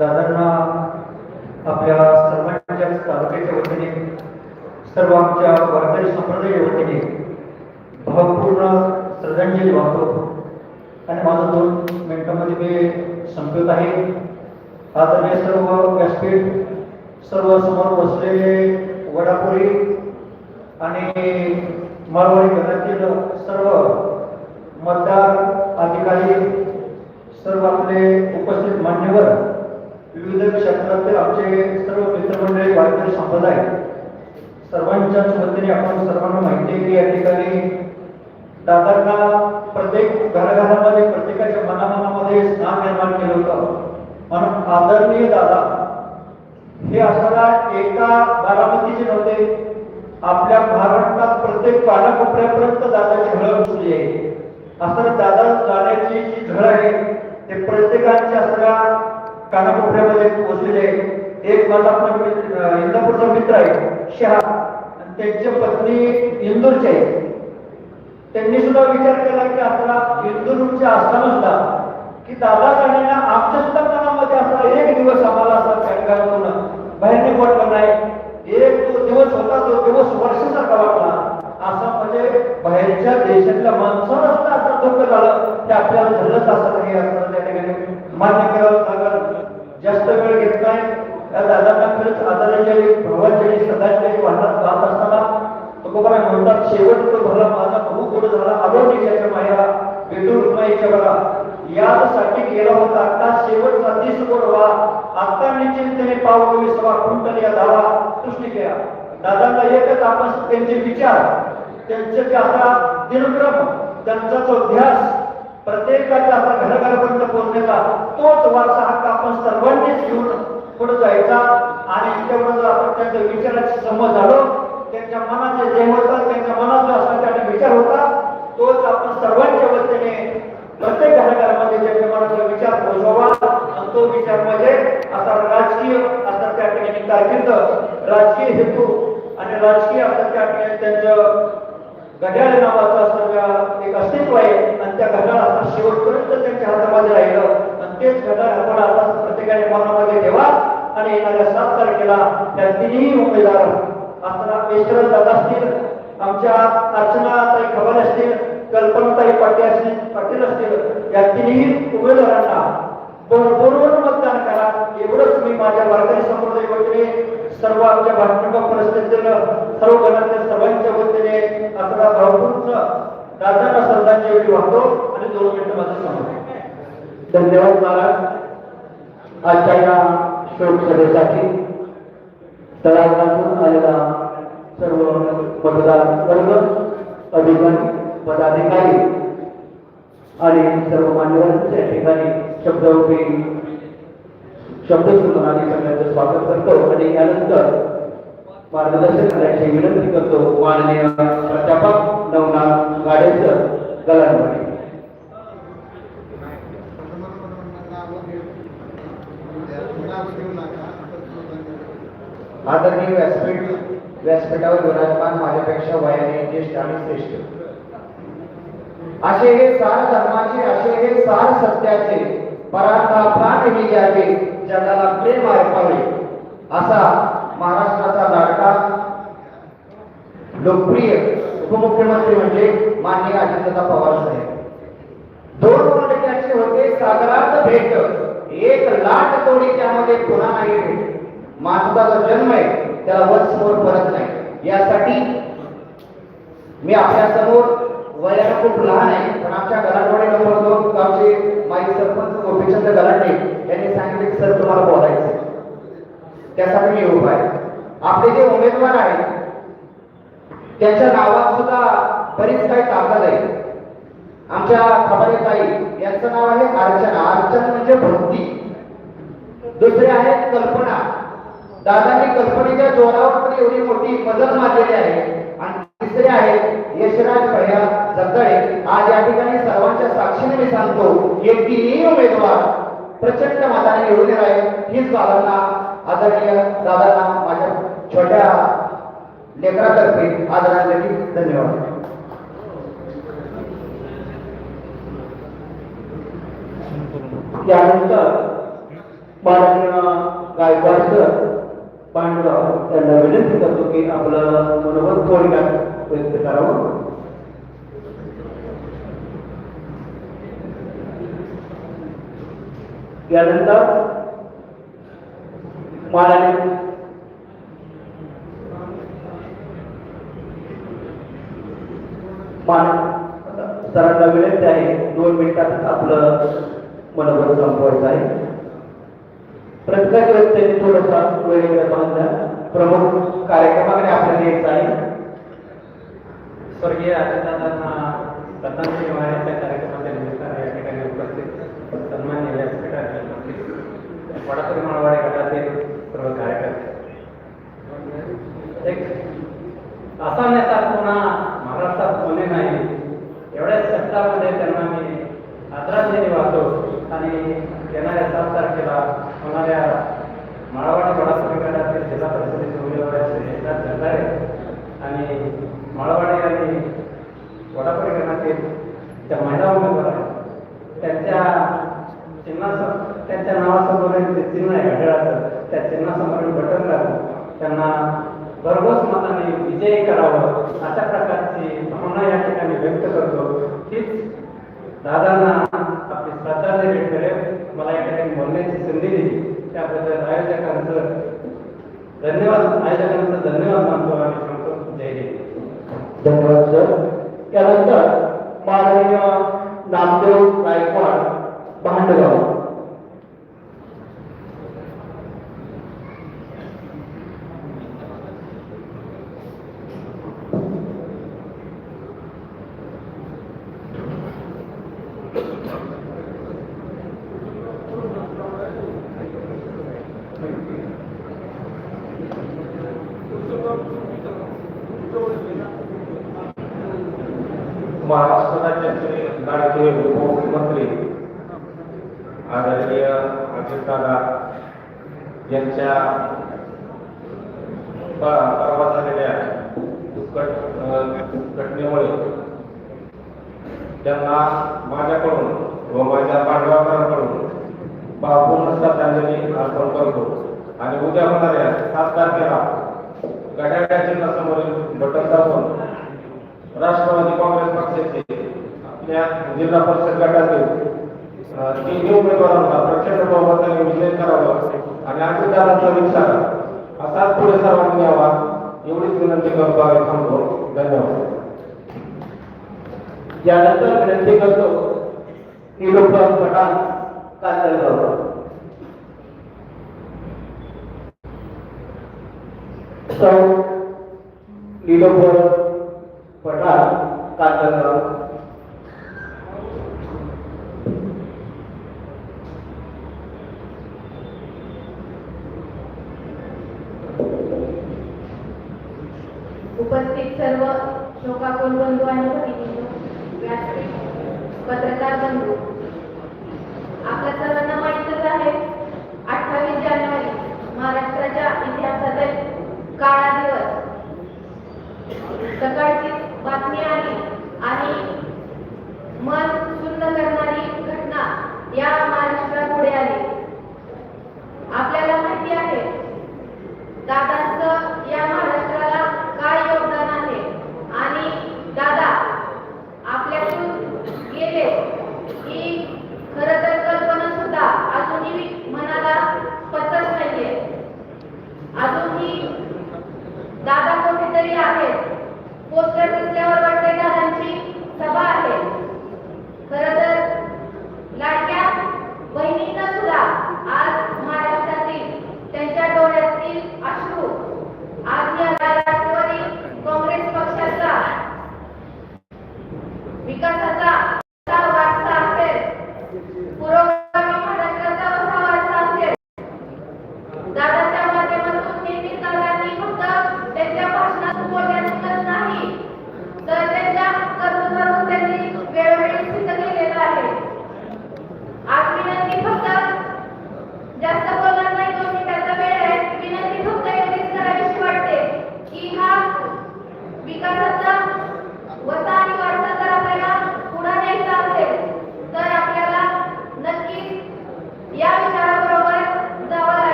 दादांना आपल्या सर्वांच्या तालुक्याच्या वतीने सर्व आमच्या वारकरी संप्रदायाच्या वतीने भावपूर्ण श्रद्धांजली वाहतो. आणि माझं दोन मिनिटांमध्ये मी संपत आहे. आदरणीय सर्व व्यासपीठ सर्व समोर बसलेले वडापुरी आणि मारवाडी घरातील सर्व मतदार अधिकारी सर्व आपले उपस्थित मान्यवर विविध क्षेत्रातील आमचे सर्व मित्रमंडळी वारकरी संप्रदाय सर्वांच्याच वतीने आपण सर्वांना माहिती आहे की या ठिकाणी दादांना प्रत्येक घराघरामध्ये प्रत्येकाच्या मनामनामध्ये स्नान निर्माण केलं होतं म्हणून आदरणीय दादा हे असताना एका बारामतीचे नव्हते आपल्या महाराष्ट्रात प्रत्येक कानाकोपऱ्यापर्यंत दादाची हळद सुरली आहे असं दादा जाण्याची जी झळ आहे ते प्रत्येकाच्या सगळ्या कानाकोपऱ्यामध्ये पोहोचलेले एक माझा मित्र- इंदापूरचा मित्र आहे शहा. त्यांची पत्नी इंदूरची आहे. त्यांनी सुद्धा विचार केला की आपला इंदूरच्या असताना सुद्धा की दादा जाण्याला आमच्या सुद्धा मनामध्ये असा एक दिवस आम्हाला असा खडका करून बाहेर निवडला नाही एक तो दिवस होता तो दिवस वर्षासारखा वाटला असा म्हणजे बाहेरच्या देशातल्या माणसाला सुद्धा असं दुःख झालं की आपल्याला झालंच असं नाही असं त्या ठिकाणी मान्य करावं लागलं जास्त वेळ घेत नाही त्या दादांना खरंच आदरांजली भावांजली श्रद्धांजली वाहत वाहत असताना तुकोबरा म्हणतात शेवट तो भला माझा बहु गोड झाला आलो त्याच्या माया वेदू रुमाईच्या यासाठी केला होता. आता शेवटचा दिस गोड आता निश्चिंतने पाव विसवा कुंटल या धावा. सृष्टी केला दादांना एकच आपण त्यांचे विचार. त्यांचे जे आता दिनक्रम त्यांचा जो ध्यास प्रत्येकाच्या आता घराघरापर्यंत पोहोचण्याचा तोच वारसा हक्क आपण सर्वांनीच घेऊन पुढे जायचा. आणि तेवढं जर आपण त्यांच्या विचाराची समज झालो त्यांच्या मनाचे जे होतात त्यांच्या मनात जो असला त्याने विचार होता तोच आपण सर्वांच्या वतीने प्रत्येक घराघरामध्ये त्यांच्या मनाचा विचार पोहोचवा आणि तो विचार म्हणजे आता राजकीय आता त्या ठिकाणी कारकीर्द राजकीय हेतू आणि राजकीय आता त्या ठिकाणी त्यांचं घड्याळ नावाचं असं एक अस्तित्व आहे आणि त्या घड्याळ आता शेवटपर्यंत त्यांच्या हातामध्ये राहिलं आणि तेच घड्याळ आपण आता प्रत्येकाने मनामध्ये ठेवा आणि येणाऱ्या सात तारखेला त्या तिन्ही उमेदवार असताना पेशरल दादा असतील आमच्या अर्चनाताई खबर असतील कल्पनाताई पाटील असतील पाटील असतील या तिन्ही उमेदवारांना भरभरून मतदान करा. एवढंच मी माझ्या वारकरी संप्रदाय वतीने सर्व आमच्या भाजपा परिस्थितीतील सर्व गणातील सर्वांच्या वतीने आपला भावपूर्ण दादांना श्रद्धांजली वाहतो आणि दोन मिनिटं माझं सांगतो धन्यवाद महाराज आजच्या या शोक सभेसाठी तळागाळातून आलेला सर्व मतदार वर्ग अधिकारी पदाधिकारी आणि सर्व मान्यवर या ठिकाणी शब्दरूपी शब्दसुमनाने सगळ्यांचं स्वागत करतो आणि यानंतर मार्गदर्शन करण्याची विनंती करतो माननीय प्राध्यापक नवनाथ गाडेसर गलांवाडी आणि व्यासपीठ व्यासपीठावर विराजमान माझ्यापेक्षा वयाने ज्येष्ठ आणि श्रेष्ठ. असे हे सार धर्माचे असे हे सार सत्याचे परांना प्राण ही द्यावे जगाला प्रेम अर्पावे असा महाराष्ट्राचा लाडका लोकप्रिय उपमुख्यमंत्री म्हणजे माननीय अजितदादा पवार साहेब. दोन वर्षाचे होते सागरात भेट. एक लाट तोडी त्यामध्ये पुन्हा नाही भेट. माझा जन्म आहे त्याला वंश समोर परत नाही. यासाठी मी आपल्यासमोर वयाला खूप लहान आहे पण आमच्या गलाटवाडी नंबर दोन गावचे माजी सरपंच गोपीचंद गलाटे यांनी सांगितले की सर तुम्हाला बोलायचं त्यासाठी मी उभा आहे. आपले जे उमेदवार आहेत त्यांच्या नावात सुद्धा बरीच काही ताकद आहे. आमच्या खबरेताई यांचं नाव आहे अर्चना. अर्चना म्हणजे भक्ती. दुसरे आहेत कल्पना. दादांनी कल्पनेच्या जोरावर पण एवढी मोठी मदत मारलेली आहे. आणि तिसरे आहे यशराज भैया जगदळे. आज या ठिकाणी सर्वांच्या साक्षीने मी सांगतो एक तिन्ही उमेदवार प्रचंड मताने निवडून येणार आहेत हीच बाबांना आदरणीय दादांना माझ्या छोट्या लेकरातर्फे आदरांजली धन्यवाद. त्यानंतर माननीय गायकवाड सर पांडुराव त्यांना विनंती करतो की आपलं मनोबल थोडक्यात व्यक्त करावं. यानंतर माननीय सरांना विनंती आहे. दोन मिनिटात आपलं मनोबल संपवायचं आहे. प्रत्येक व्यक्तीने थोडासा वेळ बांधला प्रमुख कार्यक्रमाकडे आपल्याला यायचं आहे स्वर्गीय अजितदादांना श्रद्धांजली वाहण्याच्या कार्यक्रमाच्या निमित्ताने या ठिकाणी उपस्थित सन्मान्य व्यासपीठाचे वडापुरी माळवाडे गटातील सर्व कार्यकर्ते. एक असा नेता पुन्हा महाराष्ट्रात कोणी नाही एवढ्याच शब्दामध्ये त्यांना मी आदरांजली वाहतो आणि येणाऱ्या सात तारखेला होणाऱ्या माळवाडी वडापुरी गटातील जिल्हा परिषदेचे उमेदवार श्री एकनाथ जगदाळे आणि माळवाडी आणि वडापुरी गणातील त्या महिला उमेदवार आहेत त्यांच्या चिन्हासमोर त्यांच्या नावासमोर जे चिन्ह आहे घड्याळाचं त्या चिन्हासमोर बटन दाबून त्यांना भरघोस मताने विजयी करावं अशा प्रकारची भावना या ठिकाणी व्यक्त करतो हीच दादांना आपली श्रद्धांजली भेट करेल मला या ठिकाणी बोलण्याची संधी दिली. त्याबद्दल आयोजकांचं धन्यवाद. आयोजकांचं धन्यवाद मानतो आम्ही सांगतो. जय हिंद. धन्यवाद सर. त्यानंतर माननीय नामदेव गायकवाड भांडगाव. लाडके उपमुख्यमंत्री आदरणीय अजितदादा यांच्या प- परवा झालेल्या दुष्कट घटनेमुळे त्यांना माझ्याकडून व माझ्या पांडवाकरांकडून भावपूर्ण श्रद्धांजली अर्पण करतो. आणि उद्या होणाऱ्या सात तारखेला गड्याच्या चिन्हासमोरील बटन दाबून राष्ट्रवादी काँग्रेस त्या जिल्हा परिषद गटातील अ, तिन्ही उमेदवारांना प्रचंड बहुमताने विजय करावा आणि अजितदादांचा विचार. असाच पुढे सर्वांनी यावा. एवढीच विनंती करतो आणि थांबतो धन्यवाद. यानंतर विनंती करतो की लोक पठाण कांदळगाव सौ लीलोपर पठाण कांदळगाव उपस्थित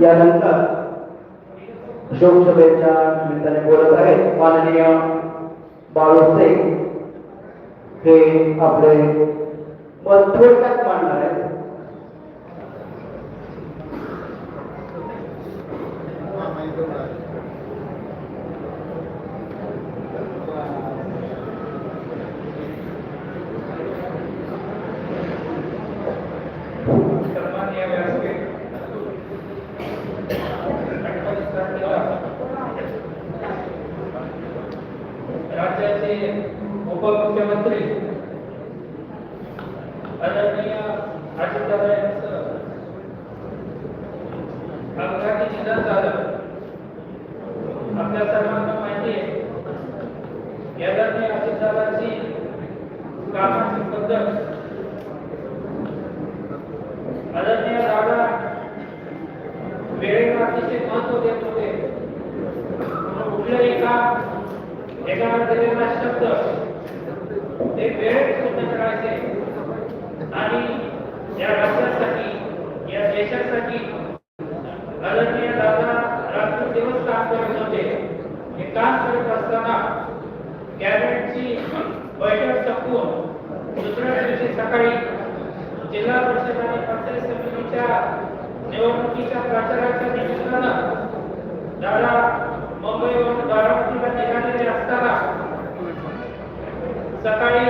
यानंतर शोकसभेच्या निमित्ताने बोलत आहेत माननीय बाळूसे हे आपले मत थोडक्यात मांडणार आहेत अपघाती निधन झालं आपल्या सर्वांना माहिती आहे अजितदादांची कामाची पद्धत आदरणीय दादा वेळेला अतिशय महत्त्व देत होते कुठलंही काम एका दिलेला शब्द ते वेळेत पूर्ण करायचे आणि या राज्यासाठी या देशासाठी आदरणीय दादा रात्र दिवस काम करत होते. हे काम करत असताना कॅबिनेटची बैठक संपून दुसऱ्या दिवशी सकाळी जिल्हा परिषद आणि पंचायत समितीच्या निवडणुकीच्या प्रचाराच्या निमित्तानं दादा मुंबईवरून बारामतीला निघालेले असताना सकाळी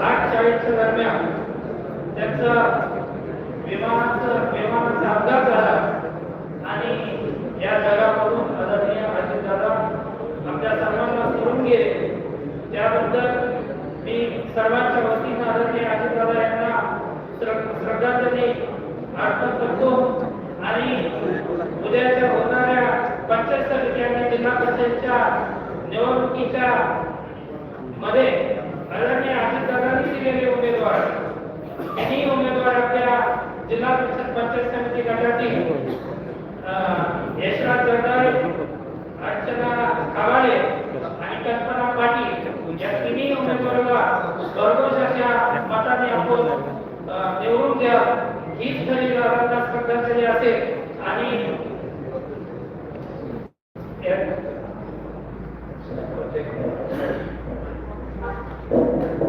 आठ चाळीसच्या दरम्यान त्यांचा विमानाचा विमानाचा अपघात झाला. आणि या जगामधून आदरणीय अजितदादा आपल्या सर्वांना सोडून गेले. त्याबद्दल मी सर्वांच्या वतीनं आदरणीय अजितदादा यांना श्रद्धांजली अर्पण करतो. आणि उद्याच्या होणाऱ्या पंचायत समिती आणि जिल्हा परिषदच्या निवडणुकीच्या मध्ये आदरणीय अजितदादांनी दिलेले उमेदवार तिन्ही उमेदवार आपल्या जिल्हा परिषद पंचायत समिती गटातील अं, यशराज जगदाळे अर्चना कावाले आणि कल्पना पाटील या तिन्ही उमेदवाराला भरघोस अशा मताने आपण निवडून द्या. हीच खरी दादांना श्रद्धांजली असेल. आणि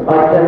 आजच्या